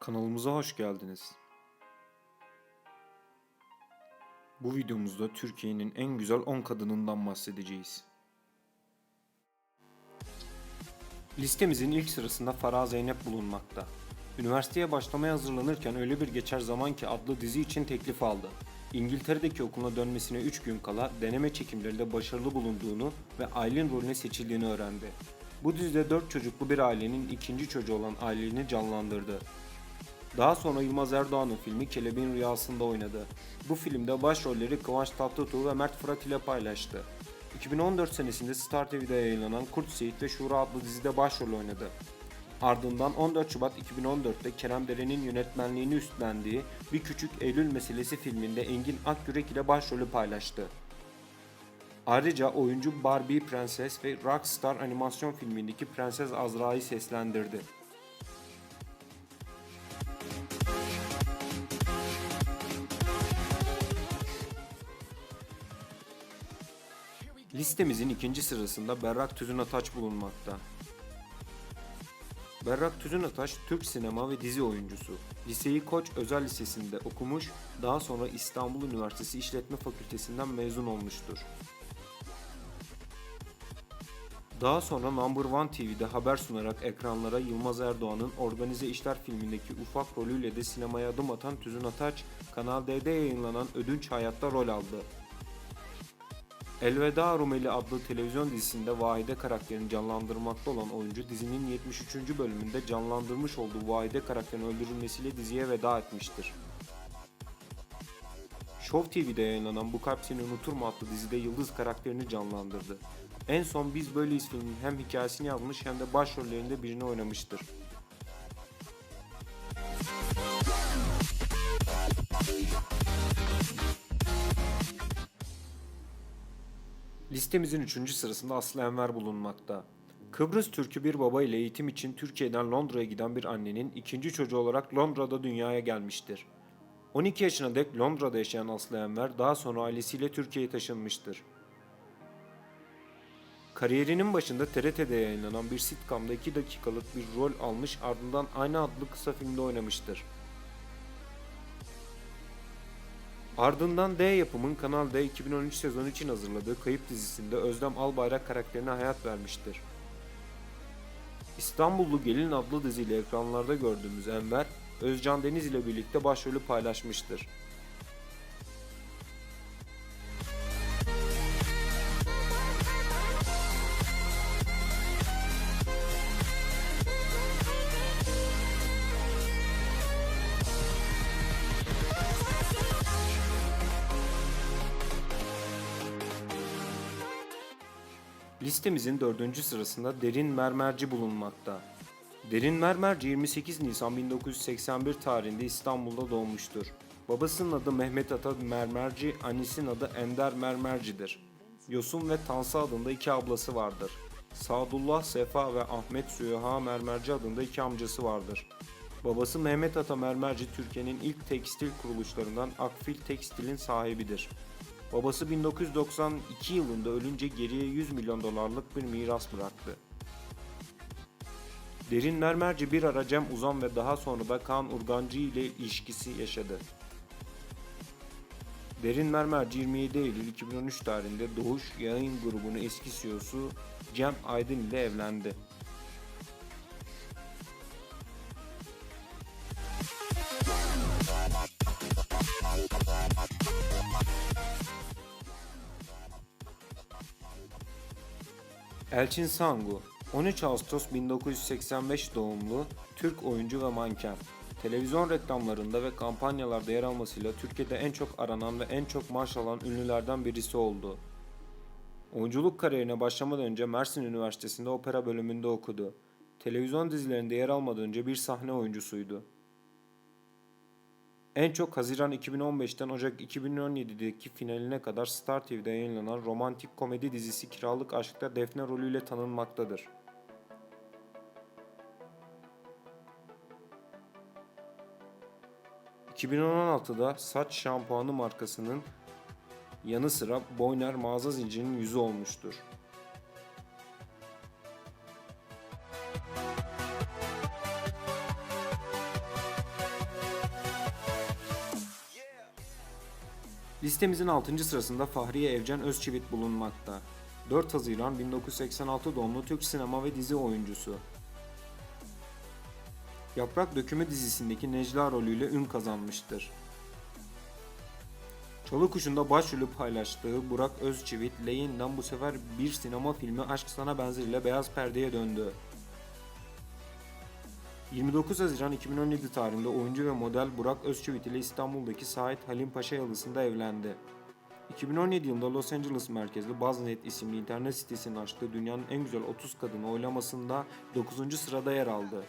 Kanalımıza hoş geldiniz. Bu videomuzda Türkiye'nin en güzel 10 kadınından bahsedeceğiz. Listemizin ilk sırasında Farah Zeynep bulunmakta. Üniversiteye başlamaya hazırlanırken öyle bir geçer zaman ki adlı dizi için teklif aldı. İngiltere'deki okuluna dönmesine 3 gün kala deneme çekimlerinde başarılı bulunduğunu ve Aylin rolüne seçildiğini öğrendi. Bu dizide 4 çocuklu bir ailenin ikinci çocuğu olan Aylin'i canlandırdı. Daha sonra Yılmaz Erdoğan'ın filmi Kelebeğin Rüyası'nda oynadı. Bu filmde başrolleri Kıvanç Tatlıtuğ ve Mert Fırat ile paylaştı. 2014 senesinde Star TV'de yayınlanan Kurt Seyit ve Şura adlı dizide başrol oynadı. Ardından 14 Şubat 2014'te Kerem Deren'in yönetmenliğini üstlendiği Bir Küçük Eylül Meselesi filminde Engin Akyürek ile başrolü paylaştı. Ayrıca oyuncu Barbie Prenses ve Rockstar animasyon filmindeki Prenses Azra'yı seslendirdi. Listemizin ikinci sırasında Berrak Tüzün Ataç bulunmakta. Berrak Tüzün Ataç, Türk sinema ve dizi oyuncusu. Liseyi Koç Özel Lisesi'nde okumuş, daha sonra İstanbul Üniversitesi İşletme Fakültesinden mezun olmuştur. Daha sonra Number One TV'de haber sunarak ekranlara Yılmaz Erdoğan'ın Organize İşler filmindeki ufak rolüyle de sinemaya adım atan Tüzün Ataç, Kanal D'de yayınlanan Ödünç Hayat'ta rol aldı. Elveda Rumeli adlı televizyon dizisinde Vahide karakterini canlandırmakta olan oyuncu dizinin 73. bölümünde canlandırmış olduğu Vahide karakterinin öldürülmesiyle diziye veda etmiştir. Show TV'de yayınlanan Bu Kalp Seni Unutur mu adlı dizide Yıldız karakterini canlandırdı. En son Biz Böyleyiz filminin hem hikayesini yazmış hem de başrollerinde birini oynamıştır. Listemizin 3. sırasında Aslı Enver bulunmakta. Kıbrıs Türk'ü bir baba ile eğitim için Türkiye'den Londra'ya giden bir annenin ikinci çocuğu olarak Londra'da dünyaya gelmiştir. 12 yaşına dek Londra'da yaşayan Aslı Enver daha sonra ailesiyle Türkiye'ye taşınmıştır. Kariyerinin başında TRT'de yayınlanan bir sitcomda 2 dakikalık bir rol almış ardından aynı adlı kısa filmde oynamıştır. Ardından D yapımın Kanal D 2013 sezonu için hazırladığı Kayıp dizisinde Özlem Albayrak karakterine hayat vermiştir. İstanbullu Gelin adlı diziyle ekranlarda gördüğümüz Enver, Özcan Deniz ile birlikte başrolü paylaşmıştır. Listemizin dördüncü sırasında Derin Mermerci bulunmakta. Derin Mermerci 28 Nisan 1981 tarihinde İstanbul'da doğmuştur. Babasının adı Mehmet Ata Mermerci, annesinin adı Ender Mermerci'dir. Yosun ve Tansı adında iki ablası vardır. Sadullah Sefa ve Ahmet Süha Mermerci adında iki amcası vardır. Babası Mehmet Ata Mermerci Türkiye'nin ilk tekstil kuruluşlarından Akfil Tekstil'in sahibidir. Babası 1992 yılında ölünce geriye 100 milyon dolarlık bir miras bıraktı. Derin Mermerci bir ara Cem Uzan ve daha sonra da Kaan Urgancı ile ilişkisi yaşadı. Derin Mermerci 27 Eylül 2013 tarihinde Doğuş Yayın Grubu'nun eski CEO'su Cem Aydın ile evlendi. Elçin Sangu 13 Ağustos 1985 doğumlu Türk oyuncu ve manken. Televizyon reklamlarında ve kampanyalarda yer almasıyla Türkiye'de en çok aranan ve en çok maaş alan ünlülerden birisi oldu. Oyunculuk kariyerine başlamadan önce Mersin Üniversitesi'nde opera bölümünde okudu. Televizyon dizilerinde yer almadan önce bir sahne oyuncusuydu. En çok Haziran 2015'ten Ocak 2017'deki finaline kadar Star TV'de yayınlanan romantik komedi dizisi Kiralık Aşk'ta Defne rolüyle tanınmaktadır. ...2016'da saç şampuanı markasının yanı sıra Boyner mağaza zincirinin yüzü olmuştur. Listemizin 6. sırasında Fahriye Evcen Özçivit bulunmakta. 4 Haziran 1986 doğumlu Türk sinema ve dizi oyuncusu. Yaprak Dökümü dizisindeki Necla rolüyle ün kazanmıştır. Çalı Kuşu'nda başrolü paylaştığı Burak Özçivit, Leyin'den bu sefer bir sinema filmi Aşk Sana Benzer ile beyaz perdeye döndü. 29 Haziran 2017 tarihinde oyuncu ve model Burak Özçivit ile İstanbul'daki Sait Halim Paşa Yalısı'nda evlendi. 2017 yılında Los Angeles merkezli Buzz.net isimli internet sitesinin açtığı dünyanın en güzel 30 kadını oylamasında 9. sırada yer aldı.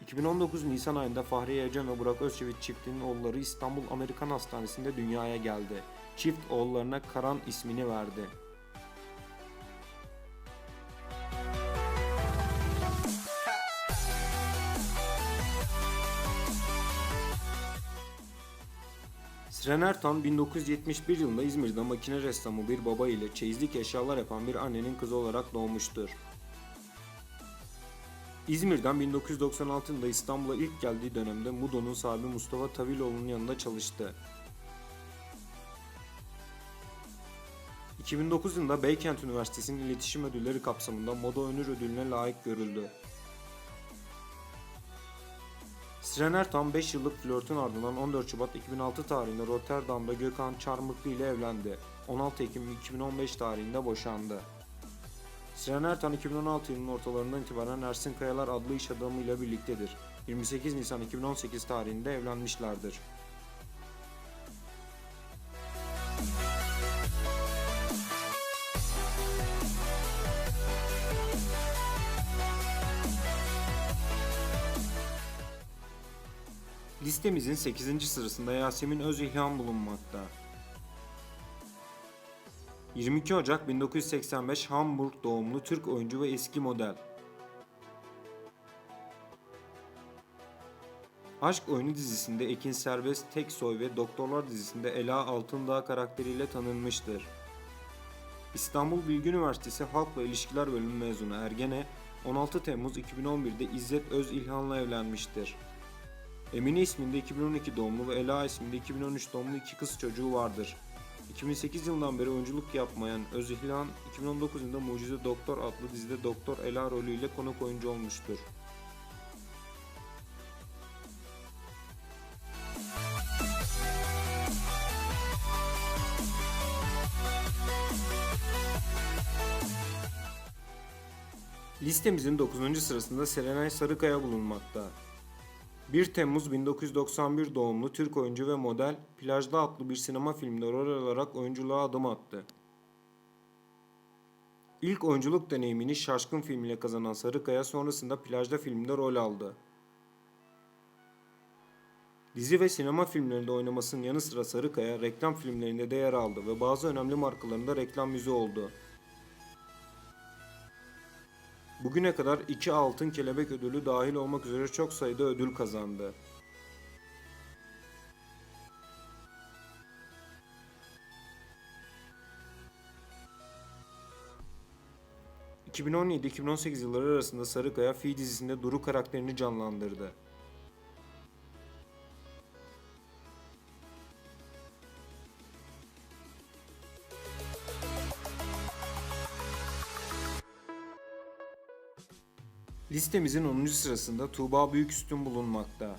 2019 Nisan ayında Fahriye Evcen ve Burak Özçivit çiftinin oğulları İstanbul Amerikan Hastanesi'nde dünyaya geldi. Çift oğullarına Karan ismini verdi. Siren Ertan 1971 yılında İzmir'de makine ressamı bir baba ile çeyizlik eşyalar yapan bir annenin kızı olarak doğmuştur. İzmir'den 1996 yılında İstanbul'a ilk geldiği dönemde Mudo'nun sahibi Mustafa Taviloğlu'nun yanında çalıştı. 2009 yılında Beykent Üniversitesi'nin iletişim ödülleri kapsamında Moda Önür Ödülüne layık görüldü. Siren Ertan 5 yıllık flörtün ardından 14 Şubat 2006 tarihinde Rotterdam'da Gökhan Çarmıklı ile evlendi. 16 Ekim 2015 tarihinde boşandı. Siren Ertan 2016 yılının ortalarından itibaren Ersin Kayalar adlı iş adamıyla birliktedir. 28 Nisan 2018 tarihinde evlenmişlerdir. Listemizin 8. sırasında Yasemin Özilhan bulunmakta. 22 Ocak 1985 Hamburg doğumlu Türk oyuncu ve eski model. Aşk Oyunu dizisinde Ekin Serbest Teksoy ve Doktorlar dizisinde Ela Altındağ karakteriyle tanınmıştır. İstanbul Bilgi Üniversitesi Halkla İlişkiler Bölümü mezunu Ergene, 16 Temmuz 2011'de İzzet Öz İlhan'la evlenmiştir. Emine isminde 2012 doğumlu ve Ela isminde 2013 doğumlu iki kız çocuğu vardır. 2008 yılından beri oyunculuk yapmayan Özihlan, 2019 yılında Mucize Doktor adlı dizide Doktor Ela rolüyle konuk oyuncu olmuştur. Listemizin 9. sırasında Serenay Sarıkaya bulunmakta. 1 Temmuz 1991 doğumlu Türk oyuncu ve model, Plajda adlı bir sinema filminde rol alarak oyunculuğa adım attı. İlk oyunculuk deneyimini Şaşkın filmiyle kazanan Sarıkaya sonrasında Plajda filminde rol aldı. Dizi ve sinema filmlerinde oynamasının yanı sıra Sarıkaya reklam filmlerinde de yer aldı ve bazı önemli markalarında reklam yüzü oldu. Bugüne kadar iki Altın Kelebek ödülü dahil olmak üzere çok sayıda ödül kazandı. ...2017-2018 yılları arasında Sarıkaya Fi dizisinde Duru karakterini canlandırdı. Listemizin 10. sırasında Tuğba Büyüküstün bulunmakta.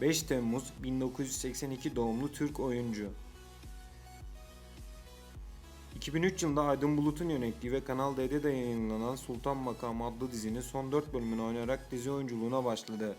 5 Temmuz 1982 doğumlu Türk oyuncu. 2003 yılında Aydın Bulut'un yönettiği ve Kanal D'de yayınlanan Sultan Makamı adlı dizinin son 4 bölümünü oynayarak dizi oyunculuğuna başladı.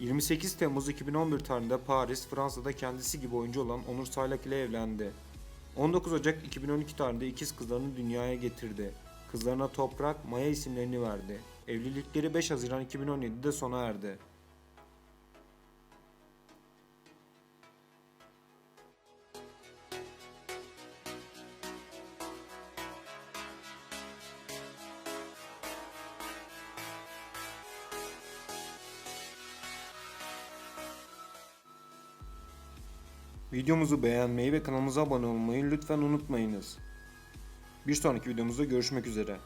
...28 Temmuz 2011 tarihinde Paris, Fransa'da kendisi gibi oyuncu olan Onur Saylak ile evlendi. 19 Ocak 2012 tarihinde ikiz kızlarını dünyaya getirdi. Kızlarına Toprak, Maya isimlerini verdi. Evlilikleri 5 Haziran 2017'de sona erdi. Videomuzu beğenmeyi ve kanalımıza abone olmayı lütfen unutmayınız. Bir sonraki videomuzda görüşmek üzere.